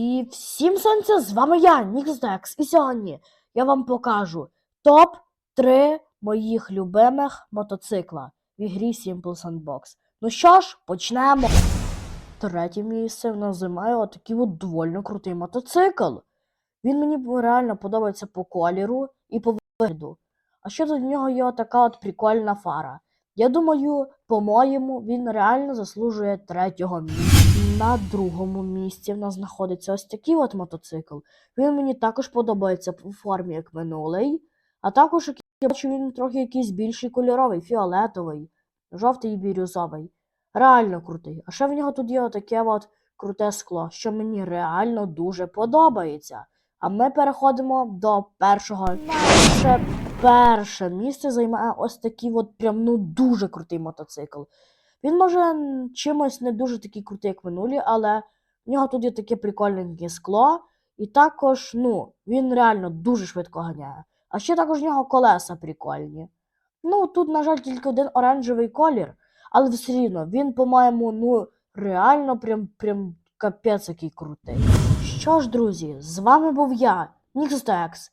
І всім сонця, з вами я, Ніксдекс. І сьогодні я вам покажу топ-3 моїх любимих мотоцикла в ігрі Simple Sandbox. Ну що ж, почнемо. Третє місце в нас займає отакий от доволі крутий мотоцикл. Він мені реально подобається по кольору і по вигляду. А ще до нього є така от прикольна фара. Я думаю, по-моєму, він реально заслужує третього місця. На другому місці в нас знаходиться ось такий от мотоцикл. Він мені також подобається по формі, як минулий. А також я бачу, він трохи якийсь більший кольоровий, фіолетовий, жовтий і бірюзовий. Реально крутий. А ще в нього тут є отаке от круте скло, що мені реально дуже подобається. А ми переходимо до першого. Наше перше місце займає ось такий от прям ну дуже крутий мотоцикл. Він може чимось не дуже такий крутий, як минулі, але в нього тут є таке прикольненьке скло, і також, ну, він реально дуже швидко ганяє. А ще також в нього колеса прикольні. Ну, тут, на жаль, тільки один оранжевий колір, але все рівно він, по-моєму, ну, реально прям, прям капець який крутий. Що ж, друзі, з вами був я, Нікстекс.